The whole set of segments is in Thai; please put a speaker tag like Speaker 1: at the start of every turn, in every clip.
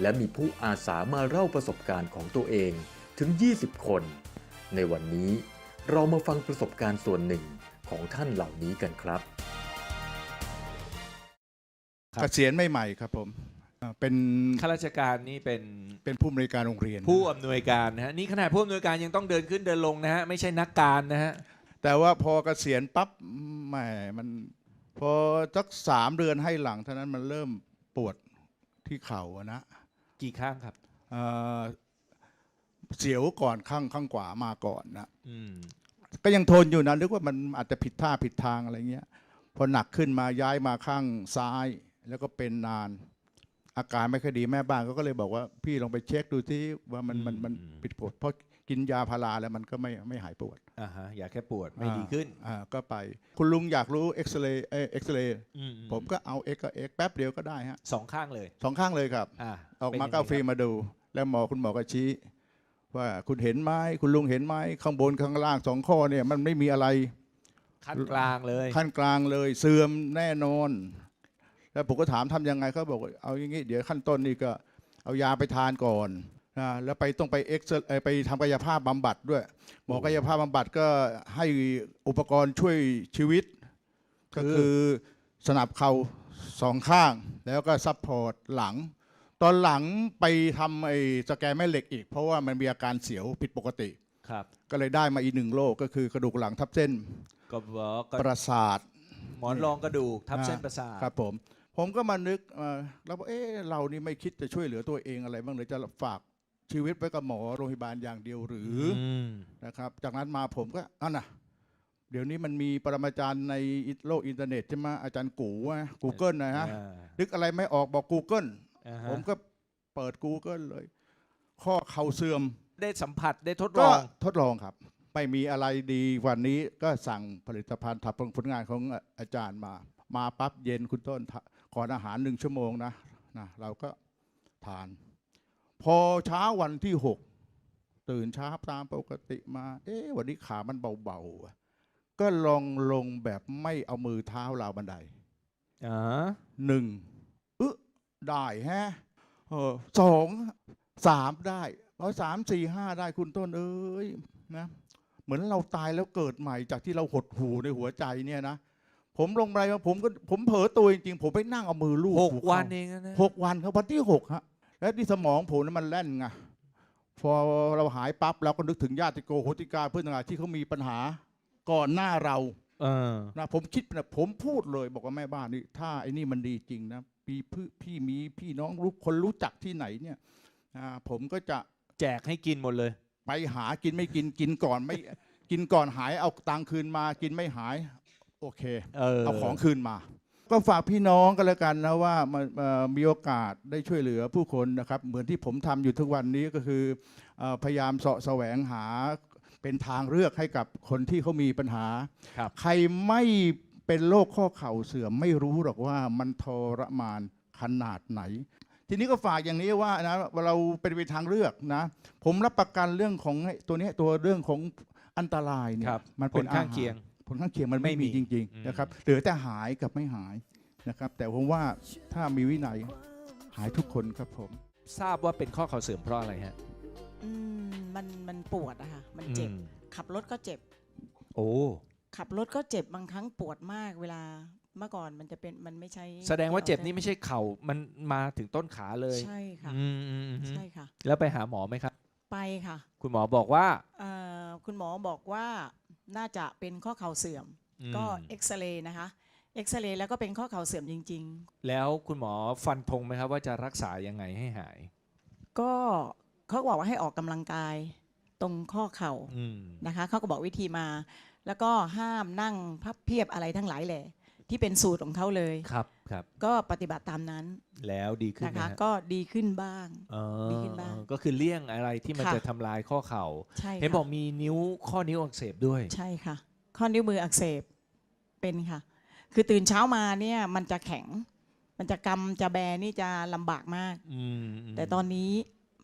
Speaker 1: และมีผู้อาสามาเล่าประสบการณ์ของตัวเองถึง 20 คน ในวันนี้เรามาฟังประสบการณ์ส่วนหนึ่งของท่านเหล่านี้กันครับ
Speaker 2: ครับ
Speaker 3: เกษียณใหม่ๆครับผมอ่าเป็น
Speaker 2: ข้าราชการนี่เป็น
Speaker 3: เป็นผู้อำนวยการโรงเรียน
Speaker 2: ผู้อำนวยการนะฮะนี่ขนาดผู้อำนวยการยังต้องเดินขึ้นเดินลงนะฮะไม่ใช่นักการนะฮะ
Speaker 3: แต่ว่าพอเกษียณปั๊บแหมมันพอสักสามเดือนให้หลังเท่านั้นมันเริ่มปวดที่เข่าอะนะ
Speaker 2: กี่ข้างครับ
Speaker 3: เอ่อเสียวก่อนข้างข้างขวามาก่อนนะ
Speaker 2: อืม
Speaker 3: ก็ยังทนอยู่นะนึกว่ามันอาจจะผิดท่าผิดทางอะไรเงี้ยพอหนักขึ้นมาย้ายมาข้างซ้าย แล้วก็เป็นนาน อาการไม่ค่อยดีแม่บ้านเขาก็เลยบอกว่า พี่ลองไปเช็คดูที่ว่ามันมันมันผิดปวดเพราะ กินยาพาราแล้วมันก็ไม่ไม่หายปวด
Speaker 2: อ่าฮะอยากแค่ปวดไม่ดีขึ้น
Speaker 3: อ่าก็ไป คุณลุงอยากรู้เอ็กซเรย์เอ็กซเรย์
Speaker 2: อื
Speaker 3: ผมก็เอาเอ็กก็เอ็กแป๊บเดียวก็ได้ฮะ
Speaker 2: สองข้างเลย
Speaker 3: สองข้างเลยครับ
Speaker 2: อ่า
Speaker 3: ออกมา
Speaker 2: เป็น
Speaker 3: ก็
Speaker 2: ยัง
Speaker 3: เอา
Speaker 2: ไง
Speaker 3: ฟิล์มมาดู แล้วหมอคุณหมอก็ชี้ ว่าคุณเห็นไหมคุณลุงเห็นไหมข้างบนข้างล่างสองข้อเนี่ยมันไม่มีอะไร
Speaker 2: ขั้นกลางเลย
Speaker 3: ขั้นกลางเลยเสื่อมแน่นอน แล้วผมก็ถามทำยังไงเขาบอกว่าเอาอย่างงี้เดี๋ยวขั้นต้นนี่ก็เอายาไปทานก่อน นะแล้วไปต้องไปเอ็กซ์ไปทำกายภาพบำบัดด้วย หมอกายภาพบำบัดก็ให้อุปกรณ์ช่วยชีวิต ก็คือสนับเข่าสองข้าง แล้วก็ซัพพอร์ตหลัง ตอนหลังไปทำไอ้สแกนแม่เหล็กอีก เพราะว่ามันมีอาการเสียวผิดปกติ
Speaker 2: ครับ
Speaker 3: ก็เลยได้มาอีกหนึ่งโรคก็คือกระดูกหลังทับเส้น
Speaker 2: ก็บอกก็
Speaker 3: ประสาท
Speaker 2: หมอนรองกระดูกทับ
Speaker 3: อ่า
Speaker 2: เส้นประสาท
Speaker 3: ครับผมผมก็มานึกเอ่อแล้วบอกเอ๊ะเรานี่ไม่คิดจะช่วยเหลือตัวเองอะไรบ้างหรือจะฝาก ชีวิตไว้กับหมอโรงพยาบาลอย่างเดียวหรืออ
Speaker 2: ม
Speaker 3: นะครับ จากนั้นมาผมก็อันน่ะเดี๋ยวนี้มันมีปรมาจารย์ในโลกอินเทอร์เน็ตใช่ไหมอาจารย์กูกูเกิลนะฮะ
Speaker 2: อ่า
Speaker 3: นึกอะไรไม่ออกบอก Google
Speaker 2: อ่า
Speaker 3: ผ
Speaker 2: ฮะ
Speaker 3: มก็เปิด Google เลย ข้อเข่าเสื่อม
Speaker 2: ได้สัมผัสได้ทดล
Speaker 3: ก็
Speaker 2: อง
Speaker 3: ทดลองครับ ไม่มีอะไรดีวันนี้ก็สั่งผลิตภัณฑ์ทับผลงานของอาจารย์มา มาปั๊บเย็นคุณต้นทะก่อนอาหารหนึ่งชั่วโมงนะนะเราก็ทาน พอเช้าวันที่หกตื่นเช้าตามปกติมา เอ๊ะวันนี้ขามันเบาๆอะก็ลองลงแบบไม่เอามือเท้าราวบันได
Speaker 2: อ่า
Speaker 3: หนึ่งเออได้แฮะเออสองสามได้พอสามสี่ห้าได้คุณต้นเอ้ยนะเหมือนเราตายแล้วเกิดใหม่จากที่เราหดหูในหัวใจเนี่ยนะผมลงไปผมก็ผมเผลอตัวจริงๆผมไปนั่งเอามือลูบ
Speaker 2: หก
Speaker 3: หั
Speaker 2: วัน
Speaker 3: เข่า
Speaker 2: เองนะ
Speaker 3: หกวันครับวันที่หกฮะ และที่สมองผมนั้นมันแล่นไงพอเราหายปั๊บเราก็นึกถึงญาติโกโหติกาเพื่อนต่างๆที่เขามีปัญหาก่อนหน้าเรา
Speaker 2: เออ
Speaker 3: นะผมคิดนะผมพูดเลยบอกว่าแม่บ้านนี่ถ้าไอ้นี่มันดีจริงนะพี่พี่พี่มีพี่น้องรู้คนรู้จักที่ไหนเนี่ยอ่าผมก็จะ
Speaker 2: แจกให้กินหมดเลย
Speaker 3: ไปหากินไม่กินกินก่อนไม่ กินก่อนหายเอาตังค์คืนมากินไม่หาย โอเค
Speaker 2: เออ
Speaker 3: เอาของคืนมา ก็ฝากพี่น้องกันแล้วกันนะว่ามาเอ่อมีโอกาสได้ช่วยเหลือผู้คนนะครับเหมือนที่ผมทำอยู่ทุกวันนี้ก็คือเอ่อพยายามเสาะแสวงหาเป็นทางเลือกให้กับคนที่เขามีปัญหา
Speaker 2: ครับ
Speaker 3: ใครไม่เป็นโรคข้อเข่าเสื่อมไม่รู้หรอกว่ามันทรมานขนาดไหน ทีนี้ก็ฝากอย่างนี้ว่านะเราเป็นไปทางเลือกนะ ผมรับประกันเรื่องของไอ้ตัวเนี้ยตัวเรื่องของอันตรายเนี่
Speaker 2: ค
Speaker 3: ย
Speaker 2: รับ
Speaker 3: มัน
Speaker 2: ผ
Speaker 3: เป็น
Speaker 2: ลข้างเคียง
Speaker 3: อหร ผลข้างเคียงมันไม่
Speaker 2: ไม่มี
Speaker 3: มีจริง
Speaker 2: อืม
Speaker 3: ๆนะครับเหลือแต่หายกับไม่หายนะครับ แต่ผมว่าถ้ามีวินัยหายทุกคนครับผม
Speaker 2: ทราบว่าเป็นข้อเข่าเสื่อมเพราะอะไรฮะ
Speaker 4: อืมมันมันปวดอะค่ะมันเจ็บ
Speaker 2: อืม
Speaker 4: ขับรถก็เจ็บ
Speaker 2: โอ้
Speaker 4: ขับรถก็เจ็บบางครั้งปวดมากเวลาเมื่อก่อนมันจะเป็นมันไม่ใช่
Speaker 2: แสดงว่าเจ็บนี่
Speaker 4: ที่
Speaker 2: ไม่ใช่เข่ามันมาถึงต้นขาเลย
Speaker 4: ใช่ค่ะ
Speaker 2: อืมอืมอืม
Speaker 4: ใช่ค่ะ
Speaker 2: แล้วไปหาหมอไหมครับ
Speaker 4: ไปค่ะ
Speaker 2: คุณหมอบอกว่า
Speaker 4: เอ่อคุณหมอบอกว่า น่าจะเป็นข้อเข่าเสื่อม ก็
Speaker 2: อืม
Speaker 4: เอ็กซเรย์นะคะเอ็กซเรย์แล้วก็เป็นข้อเข่าเสื่อมจริง
Speaker 2: แล้วคุณหมอฟันธงไหมครับว่าจะรักษายังไงให้หาย
Speaker 4: ๆก็เขาบอกว่าให้ออกกำลังกายตรงข้อเข่า
Speaker 2: อืม
Speaker 4: นะคะเขาก็บอกวิธีมา แล้วก็ห้ามนั่งพับเพียบอะไรทั้งหลายแหละ ที่เป็นสูตรของเขาเลย
Speaker 2: ครับครับ
Speaker 4: ก็ปฏิบัติตามนั้น
Speaker 2: แล้วดีขึ้น
Speaker 4: นะ
Speaker 2: ไหม
Speaker 4: คะ
Speaker 2: ฮะ
Speaker 4: ก็ดีขึ้นบ้าง
Speaker 2: อ๋อ
Speaker 4: ดีขึ้นบ้าง
Speaker 2: ก็คือเลี่ยงอะไรที่มัน
Speaker 4: ค่ะ
Speaker 2: จะทำลายข้อเข่า
Speaker 4: ใช่
Speaker 2: เห็น
Speaker 4: ค่ะ
Speaker 2: บอกมีนิ้วข้อนิ้วอักเสบด้วย
Speaker 4: ใช่ค่ะ ข้อนิ้วมืออักเสบเป็นค่ะ คือตื่นเช้ามาเนี่ยมันจะแข็ง มันจะกำจะแบนี่จะลำบากมาก
Speaker 2: อืมม
Speaker 4: แต่ตอนนี้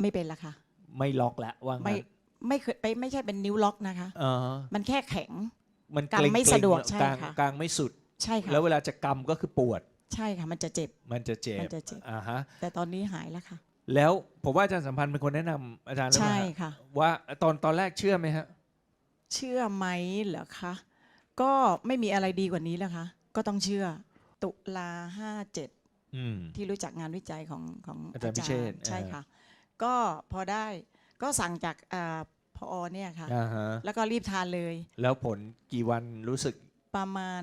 Speaker 4: ไม่เป็นละค่ะ
Speaker 2: ไม่ล็อกแล้วว่างั้น
Speaker 4: ไม่ไม่เคยไปไม่ใช่เป็นนิ้วล็อกนะคะ
Speaker 2: เออ
Speaker 4: มันแค่แข็ง
Speaker 2: มัน
Speaker 4: กาง
Speaker 2: เร็ง
Speaker 4: ไม่
Speaker 2: ๆ
Speaker 4: สะดวก
Speaker 2: แล้ว
Speaker 4: ใช่
Speaker 2: กลาง
Speaker 4: ค่ะ
Speaker 2: กลางไม่สุด
Speaker 4: ใช่ค่ะ
Speaker 2: แล้วเวลาจะกำก็คือปวด
Speaker 4: ใช่ค่ะมันจะเจ็บ
Speaker 2: มันจะเจ็บ
Speaker 4: มันจะเจ็บ
Speaker 2: อ่าฮะ
Speaker 4: แต่ตอนนี้หายแล้วค่ะ
Speaker 2: แล้วผมว่าอาจารย์สัมพันธ์เป็นคนแนะนำอาจารย์แล้ว
Speaker 4: ใช่
Speaker 2: มั้ยฮะ
Speaker 4: ค่ะ
Speaker 2: ว่าตอนตอนแรกเชื่อไหมฮะ
Speaker 4: เชื่อไหมเหรอคะก็ไม่มีอะไรดีกว่านี้แล้วคะก็ต้องเชื่อ ตุลาห้าเจ็ด
Speaker 2: อืม
Speaker 4: ที่รู้จักงานวิจัยของของ
Speaker 2: อาจารย์พิเชษฐ์
Speaker 4: ใช่
Speaker 2: อ่า
Speaker 4: ค่ะ ก็พอได้ก็สั่งจากอาพอเนี่ยค่ะ
Speaker 2: อ่าฮะ
Speaker 4: แล้วก็รีบทานเลย
Speaker 2: แล้วผลกี่วันรู้สึก
Speaker 4: ประมาณ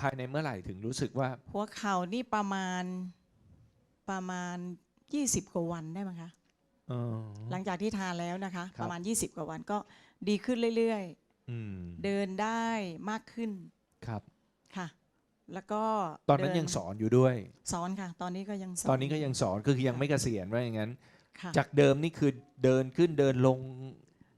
Speaker 2: ภายในเมื่อไหร่ถึงรู้สึกว่า
Speaker 4: หัวเข่านี่ประมาณประมาณ 20 กว่าวันได้ไหมงคะ
Speaker 2: เออ
Speaker 4: หลังจากที่ทานแล้วนะคะ
Speaker 2: ครับ
Speaker 4: ประมาณ 20 กว่าวันก็ดีขึ้นเรื่อย
Speaker 2: อืม
Speaker 4: ๆ เดินได้มากขึ้น
Speaker 2: ครับ
Speaker 4: ค่ะ แล้วก็
Speaker 2: ตอนนั้น
Speaker 4: เดิ
Speaker 2: ยังสอนอยู่ด้วย
Speaker 4: สอนค่ะ ตอนนี้ก็ยังสอน
Speaker 2: ตอนนี้ก็ยังสอนก็คือยังไม่เกษียณว่าอย่างนั้น
Speaker 4: ค่ะ
Speaker 2: จากเดิมนี่คือเดินขึ้นเดินลง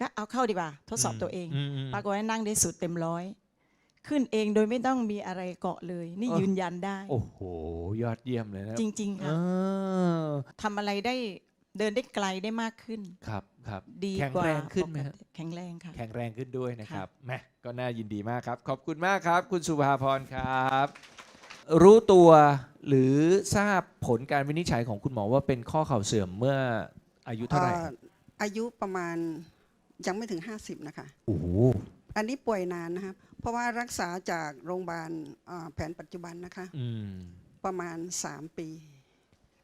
Speaker 4: ก็เอาเข้าดีกว่า ทดสอบตัวเอง
Speaker 2: มม
Speaker 4: ปรากฏว่านั่งได้สุดเต็มร้อย ขึ้นเองโดยไม่ต้องมีอะไรเกาะเลย นี่
Speaker 2: เออ
Speaker 4: ยืนยันได้
Speaker 2: โอ้โห ยอดเยี่ยมเลยนะ
Speaker 4: จริงๆ
Speaker 2: เอ
Speaker 4: ค่ะ
Speaker 2: อ
Speaker 4: ทำอะไรได้เดินได้ไกลได้มากขึ้น
Speaker 2: ครับครับ
Speaker 4: ดี
Speaker 2: แข็ง
Speaker 4: กว่า
Speaker 2: แรงขึ้นไหมฮะ
Speaker 4: ปกติแข็งแรงค่ะ
Speaker 2: แข็งแรงขึ้นด้วยนะค
Speaker 4: ค่ะ
Speaker 2: รับแหมก็น่ายินดีมากครับ ขอบคุณมากครับ คุณสุภาพรครับ รู้ตัวหรือทราบผลการวินิจฉัยของคุณหมอว่าเป็นข้อเข่าเสื่อมเมื่ออายุเท่าไหร่
Speaker 5: อ่ออายุประมาณ ยังไม่ถึง 50 นะคะ
Speaker 2: โอ้โห
Speaker 5: อันนี้ป่วยนานนะครับเพราะว่ารักษาจากโรงพยาบาลอ่าแผนปัจจุบันนะคะ
Speaker 2: อืม
Speaker 5: ประมาณ 3 ปี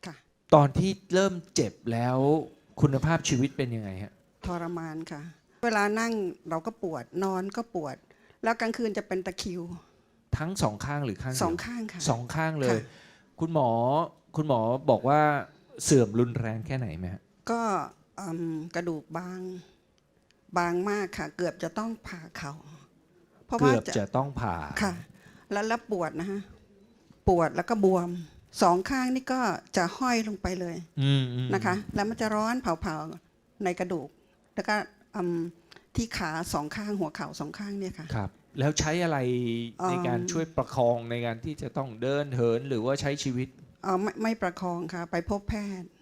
Speaker 5: ค่ะ
Speaker 2: ตอนที่เริ่มเจ็บแล้วคุณภาพชีวิตเป็นยังไงฮะ
Speaker 5: ทรมานค่ะ เวลานั่งเราก็ปวดนอนก็ปวด แล้วกลางคืนจะเป็นตะคริว
Speaker 2: ทั้งสองข้างหรือข้างเดียว
Speaker 5: สองข้างค่ะ
Speaker 2: สองข้างเลย
Speaker 5: ค่ะ
Speaker 2: คุณหมอคุณหมอบอกว่าเสื่อมรุนแรงแค่ไหนไหมฮะ
Speaker 5: ก็อืมกระดูกบาง บางมากค่ะ เกือบจะต้องผ่าเขาเพราะว่า
Speaker 2: เกือบ
Speaker 5: จะ
Speaker 2: จะต้องผ่า
Speaker 5: ค่ะ แล้วแล้วปวดนะฮะปวดแล้วก็บวมสองข้างนี่ก็จะห้อยลงไปเลย
Speaker 2: อืมอืม
Speaker 5: นะคะ แล้วมันจะร้อนเผาๆในกระดูก แล้วก็อืมที่ขาสองข้างหัวเข่าสองข้างเนี่ยค่ะ
Speaker 2: ครับ แล้วใช้อะไร
Speaker 5: อืม
Speaker 2: ในการช่วยประคองในการที่จะต้องเดินเหินหรือว่าใช้ชีวิต
Speaker 5: เออไม่ไม่ประคองค่ะ ไปพบแพทย์
Speaker 2: ทำ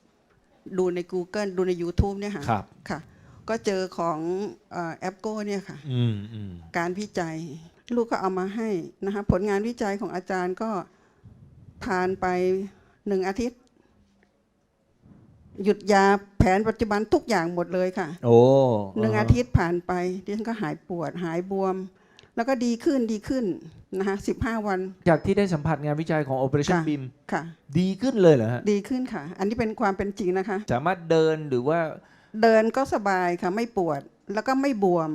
Speaker 5: ดูใน Google ดูใน YouTube เนี่ยค่ะ
Speaker 2: ครับ
Speaker 5: ค่ะ ก็เจอของเอ่อแอปโก้เนี่ยค่ะ
Speaker 2: อืมอืม
Speaker 5: การวิจัย ลูกก็เอามาให้นะคะผลงานวิจัยของอาจารย์ก็ผ่านไปหนึ่งอาทิตย์ หยุดยาแผนปัจจุบันทุกอย่างหมดเลยค่ะ
Speaker 2: โอ้
Speaker 5: หนึ่งอาทิตย์ผ่านไปดิฉันก็หายปวดหายบวม แล้วก็ดีขึ้นดีขึ้น นะคะสิบห้าวัน
Speaker 2: จากที่ได้สัมผัสงานวิจัยของ Operation
Speaker 5: ค่ะ
Speaker 2: BIM
Speaker 5: ค่ะ
Speaker 2: ดีขึ้นเลยเหรอฮะ
Speaker 5: ดีขึ้นค่ะ อันนี้เป็นความเป็นจริงนะคะ
Speaker 2: สามารถเดินหรือว่า
Speaker 5: เดินก็สบายค่ะไม่ปวดแล้วก็ไม่บวม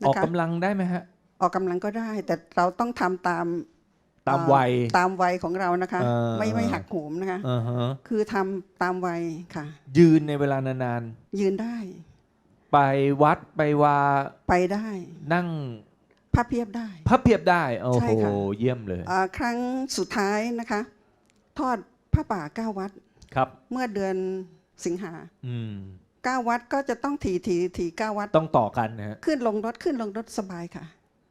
Speaker 2: อ
Speaker 5: นะ
Speaker 2: อก
Speaker 5: คะ
Speaker 2: กำลังได้ไหมฮะ
Speaker 5: ออกกำลังก็ได้ แต่เราต้องทำตาม
Speaker 2: ตาม
Speaker 5: เอ่อ
Speaker 2: วัย
Speaker 5: ตามวัยของเรานะคะ
Speaker 2: เออ
Speaker 5: ไม่ไม่หักโหมนะคะ
Speaker 2: อ่าฮะ
Speaker 5: คือทำตามวัยค่ะ
Speaker 2: ยืนในเวลานาน
Speaker 5: ยืนได้
Speaker 2: ๆ ไปวัดไปวา
Speaker 5: ไปได้
Speaker 2: นั่ง
Speaker 5: พับเพียบได้
Speaker 2: พับเพียบได้โอ้
Speaker 5: ใช่
Speaker 2: โห
Speaker 5: ค่ะ
Speaker 2: เยี่ยมเลย
Speaker 5: อ่าครั้งสุดท้ายนะคะ ทอดผ้าป่าเก้าวัด
Speaker 2: ครับ
Speaker 5: เมื่อเดือนสิงหา
Speaker 2: อืม
Speaker 5: เก้าวัดก็จะต้องถีถีถีเก้าวัด
Speaker 2: ต้องต่อกันนะฮะ
Speaker 5: ขึ้นลงรถขึ้นลงรถสบายค่ะ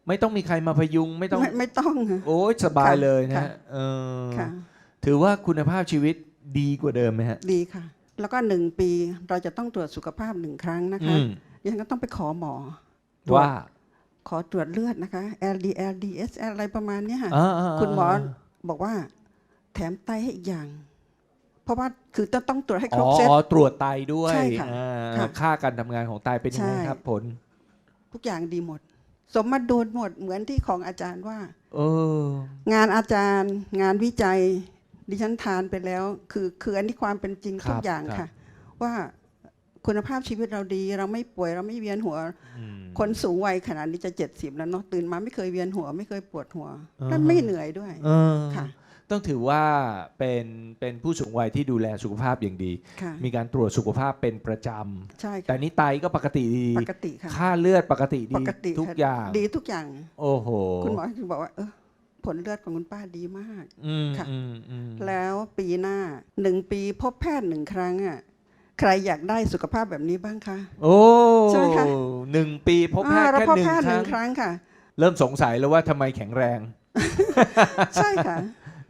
Speaker 2: ไม่ต้องมีใครมาพยุงไม่ต้อง
Speaker 5: ไม่ไม่ต้องค่ะ
Speaker 2: โอ้ยสบาย
Speaker 5: ค่ะ
Speaker 2: เลยนะ
Speaker 5: ค่ะ
Speaker 2: ฮะเออ
Speaker 5: ค่ะ
Speaker 2: ถือว่าคุณภาพชีวิตดีกว่าเดิมไหมฮะ
Speaker 5: ดีค่ะ แล้วก็หนึ่งปีเราจะต้องตรวจสุขภาพหนึ่งครั้งนะ
Speaker 2: อื
Speaker 5: คะ
Speaker 2: ม
Speaker 5: ยังก็ต้องไปขอหมอ
Speaker 2: ว่า
Speaker 5: ขอตรวจเลือดนะคะ LDL DSL อะไรประมาณเนี้ยค่ะ
Speaker 2: อ่าาา
Speaker 5: คุณหมอบอกว่า แถมไตให้อีกอย่าง เพราะว่าคือต้องต้องตรวจให้ครบ
Speaker 2: อ๋อ
Speaker 5: เซต
Speaker 2: อ๋อตรวจไตด้วย
Speaker 5: ใช่ค่ะ
Speaker 2: อ่า
Speaker 5: ค่ะ
Speaker 2: ค่าการทำงานของไตเป็นยังไง
Speaker 5: ใช่
Speaker 2: ครับผล
Speaker 5: ทุกอย่างดีหมด สมมาดูลหมดเหมือนที่ของอาจารย์ว่า
Speaker 2: เออ
Speaker 5: งานอาจารย์ งานวิจัยดิฉันทานไปแล้ว คือคืออันนี้ความเป็นจริง
Speaker 2: ครับ
Speaker 5: ทุกอย่าง
Speaker 2: ครับ
Speaker 5: ค่ะ ว่า คุณภาพชีวิตเราดี เราไม่ป่วยเราไม่เวียนหัว
Speaker 2: อืม
Speaker 5: คนสูงวัยขนาดนี้จะเจ็ดสิบแล้วเนาะตื่นมาไม่เคยเวียนหัว ไม่เคยปวดหัว
Speaker 2: อ่า
Speaker 5: และไม่เหนื่อยด้วย
Speaker 2: เออ
Speaker 5: ค่ะ
Speaker 2: ต้องถือว่าเป็นเป็นผู้สูงวัยที่ดูแลสุขภาพอย่างดี
Speaker 5: ค่ะ
Speaker 2: มีการตรวจสุขภาพเป็นประจ
Speaker 5: ใช่ำ
Speaker 2: แต่
Speaker 5: ค่ะ
Speaker 2: นี้ไตก็ปกติดี
Speaker 5: ปกติค่ะ
Speaker 2: ค่าเลือดปกติ
Speaker 5: ป
Speaker 2: ดี
Speaker 5: กติ
Speaker 2: ทุก
Speaker 5: ค่ะ
Speaker 2: อย่าง
Speaker 5: ดีทุกอย่าง
Speaker 2: โอ้โห
Speaker 5: คุณหมอถึงบอกว่าเออผลเลือดของคุณป้าดีมาก
Speaker 2: อืม
Speaker 5: ค่ะ
Speaker 2: อืมอืม
Speaker 5: แล้วปีหน้าหนึ่งปีพบแพทย์หนึ่งครั้งอะ ใครอยากได้สุขภาพแบบนี้บ้างคะ
Speaker 2: โอ้
Speaker 5: ใช่ไหมคะ
Speaker 2: หนึ่งปีพบแพทย์
Speaker 5: อ่าเรา
Speaker 2: แค่
Speaker 5: พบ
Speaker 2: หนึ่ง
Speaker 5: แพทย์
Speaker 2: ค
Speaker 5: ห
Speaker 2: รั้
Speaker 5: นึ่
Speaker 2: ง
Speaker 5: งครั้งค่ะ
Speaker 2: เริ่มสงสัยแล้วว่าทำไมแข็งแรง
Speaker 5: ใช่ค่ะ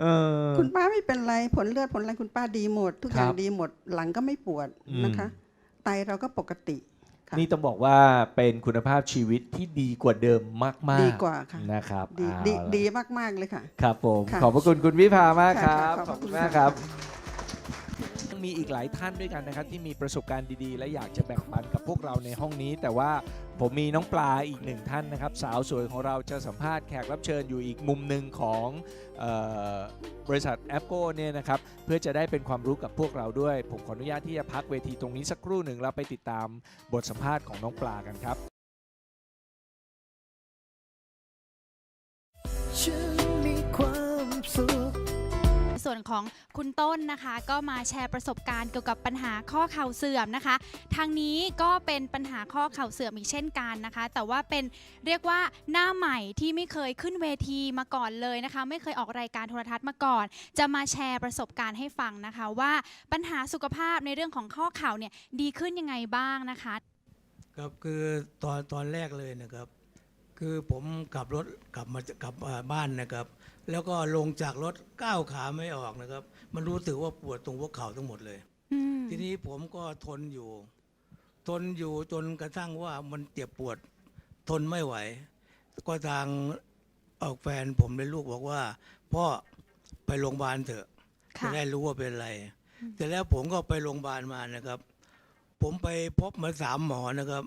Speaker 2: เออ
Speaker 5: คุณป้าไม่เป็นไรผลเลือดผลอะไรคุณป้าดีหมด ทุกอย่าง
Speaker 2: ครับ
Speaker 5: ดีหมดหลังก็ไม่ปวด
Speaker 2: อืม
Speaker 5: นะคะ ไตเราก็ปกติ ค่ะ
Speaker 2: นี่ต้องบอกว่าเป็นคุณภาพชีวิตที่ดีกว่าเดิมมากๆ
Speaker 5: ดีกว่าค่ะ
Speaker 2: นะครับ
Speaker 5: ดี
Speaker 2: เอา
Speaker 5: ดี
Speaker 2: ล่ะ
Speaker 5: ดีมาก ๆ เลยค่ะ
Speaker 2: ครับผม
Speaker 5: ค่ะ
Speaker 2: ขอบพระคุณคุณวิภามากค
Speaker 5: ค่ะ
Speaker 2: รับ
Speaker 5: ค่ะ
Speaker 2: ขอบคุณ
Speaker 5: ขอบคุณ
Speaker 2: มาก
Speaker 5: ค่ะ
Speaker 2: ครับยัง มีอีกหลายท่านด้วยกันนะครับ ที่มีประสบการณ์ดีๆ และอยากจะแบ่งปันกับพวกเราในห้องนี้ แต่ว่าผมมีน้องปลาอีกหนึ่งท่านนะครับ สาวสวยของเราจะสัมภาษณ์แขกรับเชิญอยู่อีกมุมหนึ่งของเออบริษัทแอปโก้เนี่ยนะครับเพื่อจะได้เป็นความรู้กับพวกเราด้วย ผมขออนุญาตที่จะพักเวทีตรงนี้สักครู่หนึ่งแล้วไปติดตามบทสัมภาษณ์ของน้องปลากันครับ
Speaker 6: ส่
Speaker 7: วนของคุณต้นนะคะ ก็มาแชร์ประสบการณ์เกี่ยวกับปัญหาข้อเข่าเสื่อมนะคะ ทางนี้ก็เป็นปัญหาข้อเข่าเสื่อมอีกเช่นกันนะคะ แต่ว่าเป็นเรียกว่าหน้าใหม่ที่ไม่เคยขึ้นเวทีมาก่อนเลยนะคะ ไม่เคยออกรายการโทรทัศน์มาก่อน จะมาแชร์ประสบการณ์ให้ฟังนะคะ ว่าปัญหาสุขภาพในเรื่องของข้อเข่าเนี่ยดีขึ้นยังไงบ้างนะคะ
Speaker 6: ครับคือตอนตอนแรกเลยนะครับ คือผมขับรถกลับมากลับบ้านนะครับ แล้วก็ลงจากรถก้าวขาไม่ออกนะครับ มันรู้สึกว่าปวดตรงหัวเข่าทั้งหมดเลย
Speaker 7: อืม
Speaker 6: ทีนี้ผมก็ทนอยู่ ทนอยู่จนกระทั่งว่ามันเจ็บปวด ทนไม่ไหว ก็ทางออกแฟนผมเลยลูกบอกว่าพ่อไปโรงพยาบาลเถอะ จะ
Speaker 7: ค่ะ
Speaker 6: ได้รู้ว่าเป็นอะไร แต่แล้วผมก็ไปโรงพยาบาลมานะครับ ผมไปพบมาสามหมอนะครับ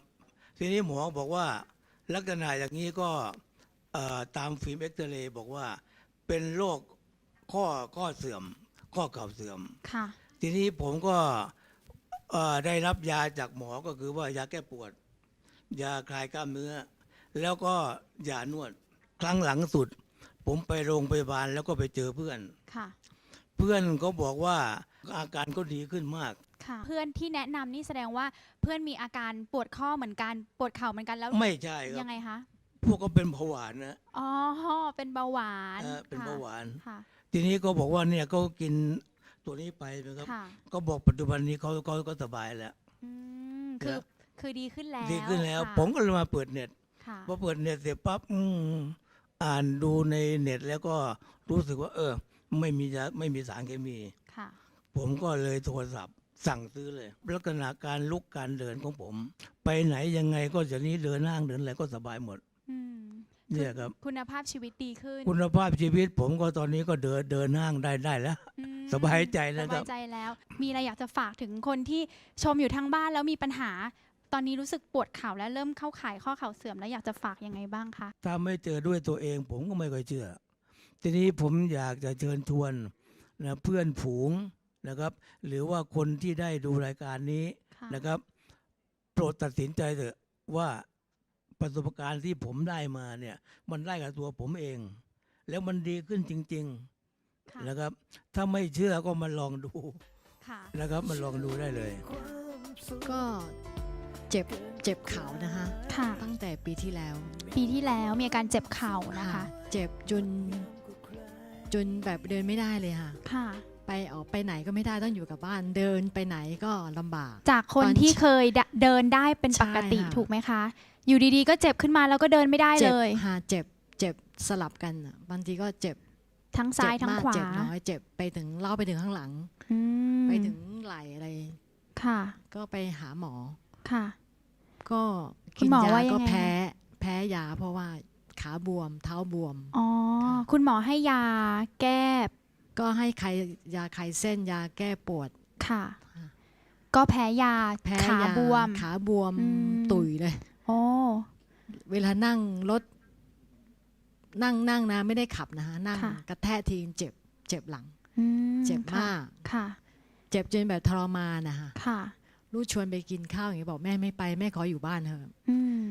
Speaker 6: ทีนี้หมอบอกว่าลักษณะอย่างนี้ก็เอ่อตามฟิล์มเอ็กซเรย์บอกว่า เป็นโรคข้อข้อเสื่อม ข้อเข่าเสื่อม
Speaker 7: ค่ะ
Speaker 6: ทีนี้ผมก็เอ่อได้รับยาจากหมอก็คือว่ายาแก้ปวด ยาคลายกล้ามเนื้อ แล้วก็ยานวดครั้งหลังสุด ผมไปโรงพยาบาลแล้วก็ไปเจอเพื่อน
Speaker 7: ค่ะ
Speaker 6: เพื่อนก็บอกว่าอาการก็ดีขึ้นมาก
Speaker 7: ค่ะ เพื่อนที่แนะนำนี่แสดงว่าเพื่อนมีอาการปวดข้อเหมือนกัน ปวดเข่าเหมือนกันแล้ว
Speaker 6: ไม่ใช่ครั
Speaker 7: ยั
Speaker 6: บ
Speaker 7: งไงคะ
Speaker 6: พวกก็เป็นเบาหวานนะ
Speaker 7: อ๋อ เป็นเบาหวาน
Speaker 6: เออเป็น
Speaker 7: ค่ะ
Speaker 6: เบาหวาน
Speaker 7: ค่ะ
Speaker 6: ทีนี้ก็บอกว่าเนี่ยก็กินตัวนี้ไปนะครับ
Speaker 7: ค่ะ
Speaker 6: ก็บอกปัจจุบันนี้เขาเขาก็สบายแล้ว
Speaker 7: อืม คือ
Speaker 6: นะ
Speaker 7: คือดีขึ้นแล้ว
Speaker 6: ดีขึ้นแล้ว
Speaker 7: ค่ะ
Speaker 6: ผมก็เลยมาเปิดเน็ต
Speaker 7: ค่ะ
Speaker 6: พอเปิดเน็ตเสร็จปั๊บอืมอ่านดูในเน็ตแล้วก็รู้สึกว่า เออ ไม่มียาไม่มีสารเคมี
Speaker 7: ค่ะ
Speaker 6: ผมก็เลยโทรศัพท์ สั่งซื้อเลยลักษณะการลุกการเดินของผม ไปไหนยังไงก็จะนี้เดินห้างเดินอะไรก็สบายหมด
Speaker 7: อืม
Speaker 6: เนี่ยครับ
Speaker 7: คุณภาพชีวิตดีขึ้น
Speaker 6: คุณภาพชีวิตผมก็ตอนนี้ก็เดินเดินห้างได้ได้แล้ว
Speaker 7: อืม
Speaker 6: สบายใจแล้ว
Speaker 7: ส
Speaker 6: ครับ
Speaker 7: บายใจแล้ว มีอะไรอยากจะฝากถึงคนที่ชมอยู่ทางบ้านแล้วมีปัญหา ตอนนี้รู้สึกปวดเข่าและเริ่มเข้าข่ายข้อเข่าเสื่อมแล้วอยากจะฝากยังไงบ้างคะ
Speaker 6: ถ้าไม่เจอด้วยตัวเองผมก็ไม่ค่อยเชื่อ ทีนี้ผมอยากจะเชิญชวนนะเพื่อนผูงนะครับ หรือว่าคนที่ได้ดูรายการนี้
Speaker 7: ค่ะ
Speaker 6: นะครับ โปรดตัดสินใจเถอะว่า ประสบการณ์ที่ผมได้มาเนี่ย มันได้กับตัวผมเอง แล้วมันดีขึ้นจริง
Speaker 7: ค่ะ
Speaker 6: ๆนะครับ ถ้าไม่เชื่อก็มาลองดู
Speaker 7: ค่ะ
Speaker 6: นะครับมาลองดูได้เลย
Speaker 8: ก็เจ็บเจ็บเข่านะคะ
Speaker 7: ค่ะ
Speaker 8: ตั้งแต่ปีที่แล้ว
Speaker 7: ปีที่แล้วมีอาการเจ็บเข่านะคะ
Speaker 8: เจ็บจนจนแบบเดินไม่ได้เลยค่ะ
Speaker 7: ค่ะ
Speaker 8: ไปออกไปไหนก็ไม่ได้ต้องอยู่กับบ้านเดินไปไหนก็ลำบาก
Speaker 7: จากคน
Speaker 8: ตอน
Speaker 7: ที่เคยเดเดินได้เป็นปกติ
Speaker 8: ใช่ค่ะ
Speaker 7: ถูกไหมคะ อยู่ดีๆ ก็เจ็บขึ้นมาแล้วก็เดินไม่ได้
Speaker 8: เจ็
Speaker 7: เล
Speaker 8: บ
Speaker 7: ย
Speaker 8: ค่ะเจ็บเจ็บสลับกันอะบางทีก็เจ็บ
Speaker 7: ทั้งซ้าย
Speaker 8: เจ็บ
Speaker 7: ทั้ง
Speaker 8: มาก
Speaker 7: ขวา
Speaker 8: เจ็บน้อยเจ็บไปถึงเล่าไปถึงข้างหลัง
Speaker 7: อืม
Speaker 8: ไปถึงไหล่อะไร
Speaker 7: ค่ะ
Speaker 8: ก็ไปหาหมอ
Speaker 7: ค่ะ
Speaker 8: ก็
Speaker 7: คุ
Speaker 8: กิ
Speaker 7: ณ
Speaker 8: น
Speaker 7: หมอยาว่ายังไง
Speaker 8: ก็แพ้แพ้ยาเพราะว่าขาบวมเท้าบวม
Speaker 7: อ๋อ
Speaker 8: ค่ะ
Speaker 7: คุณหมอให้ยาแก้
Speaker 8: ก็ให้ใครยาคลายเส้นยาแก้ปวด
Speaker 7: ค่ะ
Speaker 8: ค่ะ
Speaker 7: ก็แพ้ยา
Speaker 8: แพ้
Speaker 7: ขายาบวม
Speaker 8: ขาบวม
Speaker 7: อืม
Speaker 8: ตุยเลย
Speaker 7: โอ้
Speaker 8: เวลานั่งรถนั่งนั่งนะ ไม่ได้ขับนะคะนั่งกระแทกทีเจ็บ เจ็บหลัง
Speaker 7: อืม
Speaker 8: เจ็บ
Speaker 7: ค่ะ
Speaker 8: มาก
Speaker 7: ค่ะ
Speaker 8: เจ็บจนแบบทรมานนะคะ
Speaker 7: ค่ะ
Speaker 8: ลูกชวนไปกินข้าวอย่างนี้บอกแม่ไม่ไปแม่ขออยู่บ้านเถอะ
Speaker 7: อืม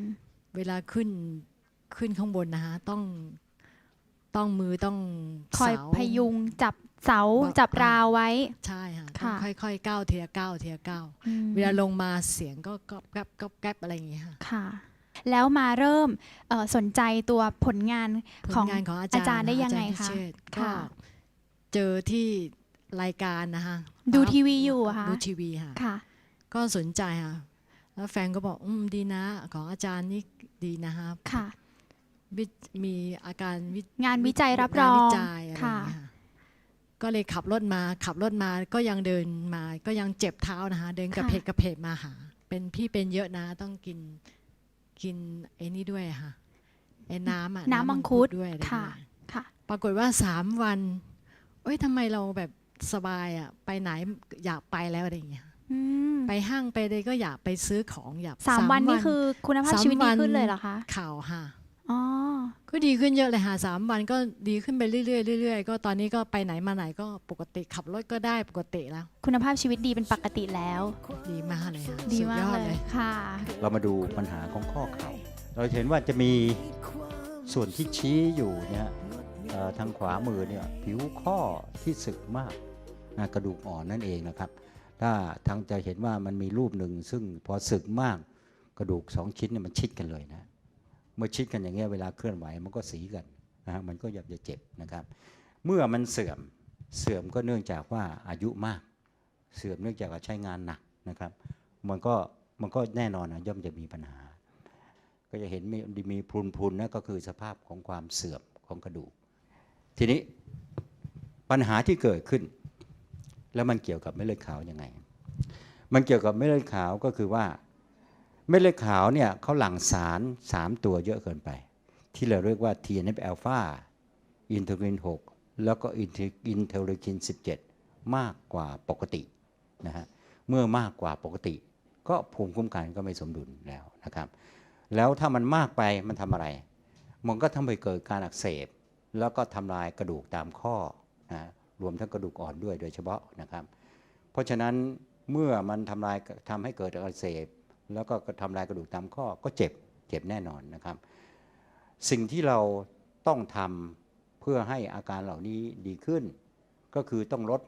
Speaker 8: เวลาขึ้นขึ้นข้างบนนะคะต้อง ต้องมือต้อง
Speaker 7: คอย
Speaker 8: เสา
Speaker 7: พยุงจับเสา
Speaker 8: บอก
Speaker 7: จับ
Speaker 8: อ่าร
Speaker 7: ราวไว้
Speaker 8: ใช่ค่ะ
Speaker 7: ค่ะ
Speaker 8: ต้องค่อยๆก้าวเทียก้าวเทียก้าว
Speaker 7: อืม
Speaker 8: เวลาลงมาเสียงก็ก๊อบแก๊บก๊อบแก๊บอะไรอย่างเงี้ยค่ะ
Speaker 7: ค่ะ แล้วมาเริ่มเอ่อสนใจตัวผลงาน
Speaker 8: ผล
Speaker 7: ของ
Speaker 8: งานของอา
Speaker 7: อา
Speaker 8: จารย์
Speaker 7: จารย์ได้
Speaker 8: น
Speaker 7: ยังไง
Speaker 8: อาจา
Speaker 7: คะ
Speaker 8: รพิเชษฐ์ก็
Speaker 7: ค่ะ
Speaker 8: เจอที่รายการนะคะ
Speaker 7: ดู
Speaker 8: ปั๊บ
Speaker 7: ทีวีอยู่เหรอคะ
Speaker 8: ดูทีวีค่ะ
Speaker 7: ค่ะ
Speaker 8: ก็สนใจค่ะ แล้วแฟนก็บอกอืมดีนะ ของอาจารย์นี่ดีนะครับ
Speaker 7: ค่ะ
Speaker 8: วิมีอาการวิ
Speaker 7: งานวิจัยรับรอง
Speaker 8: งานวิจัยอะไรอย่าง
Speaker 7: ค่ะ
Speaker 8: เงี้ยค่ะ ก็เลยขับรถมาขับรถมาก็ยังเดินมา ก็ยังเจ็บเท้านะคะ เดินกระเพกกระเพกมาหา เป็นพี่เป็นเยอะนะต้องกินกินไอ้นี่ด้วยค่ะไอ้น้ำอะ
Speaker 7: น้ำมังคุด
Speaker 8: ด้วยอะไร
Speaker 7: ค่ะ
Speaker 8: ด้วย
Speaker 7: ค่ะ
Speaker 8: ปรากฏว่าสามวันเอ้ยทำไมเราแบบสบายอะไปไหนอยากไปแล้วอะไรอย่างเงี้ย
Speaker 7: อืม
Speaker 8: ไปห้างไปเลยก็อยากไปซื้อของอยาก
Speaker 7: สามวันนี่คือคุณภาพ
Speaker 8: สาม
Speaker 7: ชีวิตดี
Speaker 8: วัน
Speaker 7: ขึ้นเลยเหรอคะ
Speaker 8: ข่าวค่ะ
Speaker 7: อ๋อ
Speaker 8: ก็ดีขึ้นเยอะเลยค่ะสามวันก็ดีขึ้นไปเรื่อยๆเรื่อยๆก็ตอนนี้ก็ไปไหนมาไหนก็ปกติขับรถก็ได้ปกติแล้ว
Speaker 7: คุณภาพชีวิตดีเป็นปกติแล้ว
Speaker 8: ดีมากเลยค่ะ
Speaker 7: ดี
Speaker 8: สุ
Speaker 7: มาก
Speaker 8: ยอด
Speaker 7: เลยค่ะ
Speaker 9: เรามาดูปัญหาของข้อเข่า เราจะเห็นว่าจะมีส่วนที่ชี้อยู่เนี่ยเอ่อทางขวามือเนี่ยผิวข้อที่สึกมากนะกระดูกอ่อนนั่นเองนะครับ ถ้าทางจะเห็นว่ามันมีรูปหนึ่งซึ่งพอสึกมากกระดูกสองชิ้นเนี่ยมันชิดกันเลยนะ เมื่อชิดกันอย่างเงี้ยเวลาเคลื่อนไหวมันก็สีกันนะฮะมันก็อยากจะเจ็บนะครับ เมื่อมันเสื่อมเสื่อมก็เนื่องจากว่าอายุมาก เสื่อมเนื่องจากว่าใช้งานหนักนะครับ มันก็มันก็แน่นอนนะย่อมจะมีปัญหา ก็จะเห็นมีมีพรุนพรุนๆนะก็คือสภาพของความเสื่อมของกระดูก ทีนี้ปัญหาที่เกิดขึ้น แล้วมันเกี่ยวกับเม็ดเลือดขาวยังไง มันเกี่ยวกับเม็ดเลือดขาวก็คือว่า เม็ดเลือดขาวเนี่ยเขาหลั่งสาร 3 ตัวเยอะเกินไป ที่เราเรียกว่า TNF อ l p h a อินเทอร์ลิน 6 แล้วก็อินเทอร์ลิน 17 มากกว่าปกตินะฮะเมื่อมากกว่าปกติ ก็ภูมิคุ้มกันก็ไม่สมดุลแล้วนะครับ แล้วถ้ามันมากไปมันทำอะไร มันก็ทำให้เกิดการอักเสบ แล้วก็ทำลายกระดูกตามข้อนะรวมทั้งกระดูกอ่อนด้วยโดยเฉพาะนะครับ เพราะฉะนั้นเมื่อมันทำลายทำให้เกิดอักเสบ แล้วก็ทำลายกระดูกตามข้อก็เจ็บเจ็บแน่นอนนะครับ สิ่งที่เราต้องทำเพื่อให้อาการเหล่านี้ดีขึ้น ก็คือต้องลด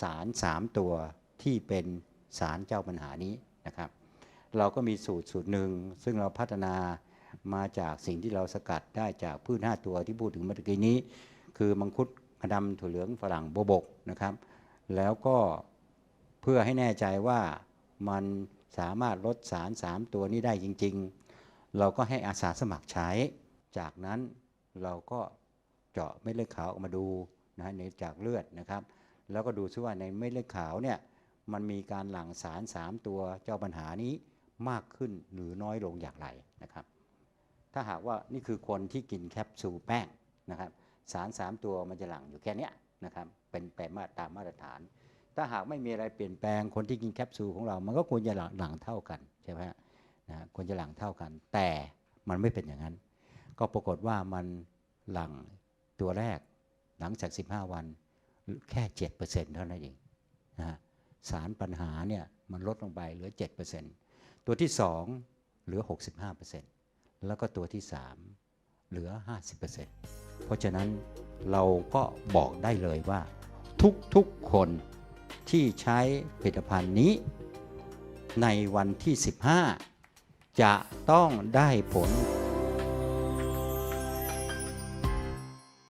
Speaker 9: สาร3ตัวที่เป็นสารเจ้าปัญหานี้นะครับ เราก็มีสูตรสูตรหนึ่ง ซึ่งเราพัฒนามาจากสิ่งที่เราสกัดได้จากพืช5ตัวที่พูดถึงเมื่อกี้นี้ คือมังคุดกระดำถั่วเหลืองฝรั่งโบบกนะครับ แล้วก็เพื่อให้แน่ใจว่ามัน สามารถลดสาร 3 ตัวนี้ได้จริง ๆ เราก็ให้อาสาสมัครใช้ จากนั้นเราก็เจาะเม็ดเลือดขาวออกมาดูนะฮะในจากเลือดนะครับ แล้วก็ดูซิว่าในเม็ดเลือดขาวเนี่ยมันมีการหลั่งสาร 3 ตัวเจ้าปัญหานี้มากขึ้นหรือน้อยลงอย่างไรนะครับ ถ้าหากว่านี่คือคนที่กินแคปซูลแป้งนะครับ สาร 3 ตัวมันจะหลั่งอยู่แค่นี้นะครับ เป็นแปรมาตรตามมาตรฐาน ถ้าหากไม่มีอะไรเปลี่ยนแปลงคนที่กินแคปซูลของเรา มันก็ควรจะหลังลงเท่ากันใช่ไหมฮะนะควรจะหลังเท่ากัน แต่มันไม่เป็นอย่างนั้น ก็ปรากฏว่ามันหลังตัวแรกหลังจาก 15 วันแค่ 7%เท่านั้นเองนะฮะสารปัญหาเนี่ยมันลดลงไปเหลือ 7%ตัวที่ 2 เหลือ 65%แล้วก็ตัวที่ 3 เหลือ 50%เพราะฉะนั้นเราก็บอกได้เลยว่าทุกๆคน ที่ใช้ผลิตภัณฑ์นี้ ในวันที่ 15 จะต้องได้ผล